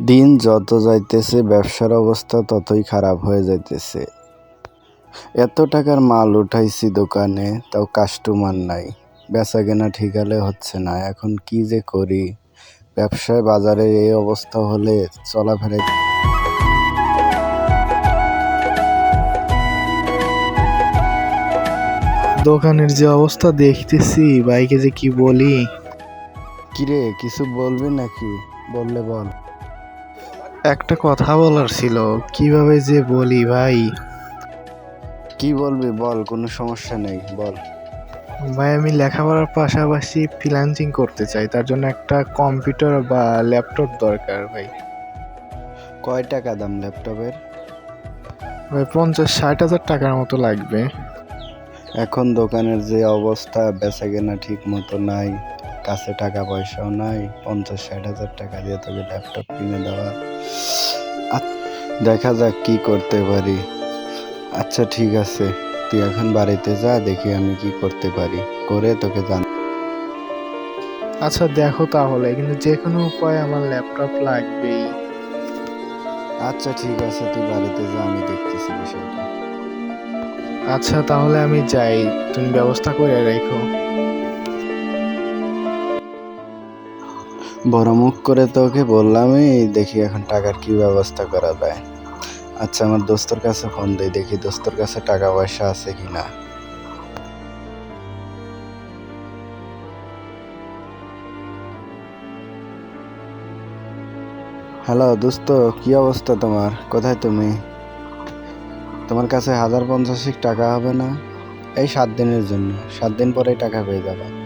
দিন যত যাইতেছে ব্যবসার অবস্থা ততই খারাপ হয়ে যাইতেছে। এত টাকার মাল উঠাইছি দোকানে তাও কাস্টমার নাই। বেচা কেনা ঠিকালে হচ্ছে না এখন কি যে করি? ব্যবসায় বাজারে এই অবস্থা হলে চলাফেরা দোকানের যে অবস্থা দেখতেছি বাইকে যে কি বলি? কিরে কিছু বলবি নাকি? বললে বল। একটা কথা বলার ছিল কীভাবে যে বলি ভাই? কি বলবি বল কোনো সমস্যা নেই বল। ভাই আমি লেখাপড়ার পাশাপাশি ফ্রিল্যান্সিং করতে চাই তার জন্য একটা কম্পিউটার বা ল্যাপটপ দরকার ভাই। কয় টাকা দাম ল্যাপটপের ভাই পঞ্চাশ ষাট হাজার টাকার মতো লাগবে। এখন দোকানের যে অবস্থা বেচা কেনা ঠিক মতো নাই। কাছে টাকা পয়সাও নাই পঞ্চাশ ষাট হাজার টাকা দিয়ে তোকে ল্যাপটপ কিনে দেওয়া। দেখা যাক কি করতে পারি। আচ্ছা ঠিক আছে। তুই এখন বাড়িতে যা দেখি আমি কি করতে পারি। করে তোকে জান আচ্ছা দেখো তাহলে কিন্তু যে কোনো উপায়ে আমার ল্যাপটপ লাগবেই। আচ্ছা ঠিক আছে তুই বাড়িতে যা আমি দেখতেছি বিষয়টা। আচ্ছা তাহলে আমি যাই। তুমি ব্যবস্থা করে রেখো। বড় মুখ করে তো তোকে বললামই, দেখি এখন টাকার কি ব্যবস্থা করা যায়। আচ্ছা আমার দোস্তর কাছে ফোন দিই, দেখি দোস্তর কাছে টাকা পয়সা আছে কিনা। হ্যালো, দোস্ত, কি অবস্থা তোমার? কোথায় তুমি? তোমার কাছে হাজার পঞ্চাশিক টাকা হবে না? এই সাত দিনের জন্য, সাত দিন পরেই টাকা পেয়ে যাবে।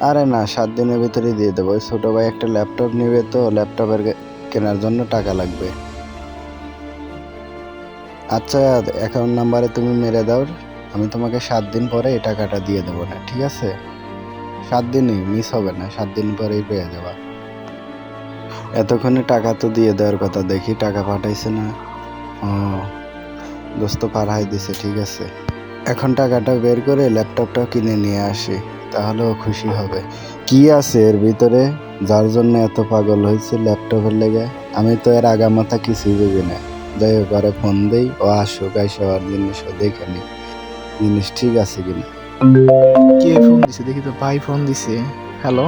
আরে না, সাত দিনের ভিতরে দিয়ে দেবো। ওই ছোটো ভাই একটা ল্যাপটপ নেবে তো, ল্যাপটপের কেনার জন্য টাকা লাগবে। আচ্ছা অ্যাকাউন্ট নাম্বারে তুমি মেরে দাও। আমি তোমাকে সাত দিন পরে এই টাকাটা দিয়ে দেবো না, ঠিক আছে? সাত দিনই মিস হবে না, সাত দিন পরেই পেয়ে যাবা। এতক্ষণে টাকা তো দিয়ে দেওয়ার কথা, দেখি টাকা পাঠাইছে না। ও, দোস্ত পাঠাই দিছে, ঠিক আছে। এখন টাকাটা বের করে ল্যাপটপটা কিনে নিয়ে আসি। তাহলেও খুশি হবে। কি আছে এর ভিতরে? যার জন্য এত পাগল হয়েছে ল্যাপটপের লেগে? আমি তো এর আগামাথা কিছুই বুঝি না। যাই হোক ওরে ফোন দেই ও আসুক আইসে ওর জিনিসও দেখে নি জিনিস ঠিক আছে কিনা? কে ফোন দিছে? দেখি তো ভাই ফোন দিছে। হ্যালো?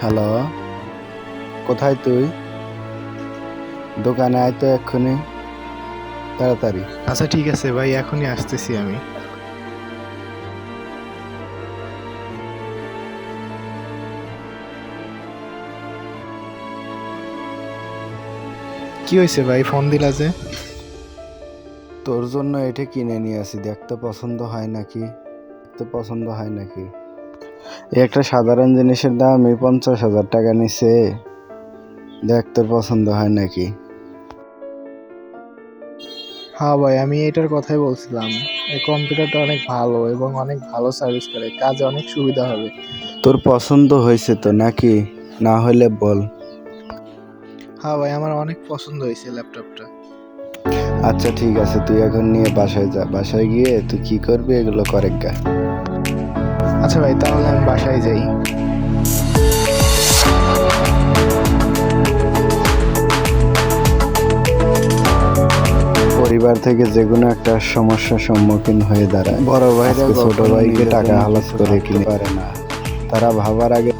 হ্যালো? কোথায় তুই? দোকানে আয় তো এক্ষুনি। তাড়াতাড়ি। আচ্ছা ঠিক আছে ভাই এখনই আসতেছি আমি। কি হয়েছে ভাই? ফোন দিলা যে। তোর জন্য এটা কিনে নিয়ে আসি দেখতে পছন্দ হয় নাকি দেখতে পছন্দ হয় নাকি। এই একটা সাধারণ জিনিসের দাম এই পঞ্চাশ হাজার টাকা নিছে দেখতে পছন্দ হয় নাকি। হ্যাঁ ভাই আমি এটার কথাই বলছিলাম। এই কম্পিউটারটা অনেক ভালো এবং অনেক ভালো সার্ভিস করে কাজে অনেক সুবিধা হবে। তোর পছন্দ হয়েছে তো নাকি? না হলে বল। হ্যাঁ ভাই আমার অনেক পছন্দ হয়েছে ল্যাপটপটা। আচ্ছা ঠিক আছে তুই এখন নিয়ে বাসায় যা। বাসায় গিয়ে তুই কি করবি এগুলো করেক গা। আচ্ছা ভাই তাহলে আমি বাসায় যাই। পরিবার থেকে যে কোনো একটা সমস্যার সম্মুখীন হয়ে দাঁড়ায়। বড় ভাইরা ছোট ভাইকে টাকা হালাত করে কিনে। পারে না। তারা ভাবার আগে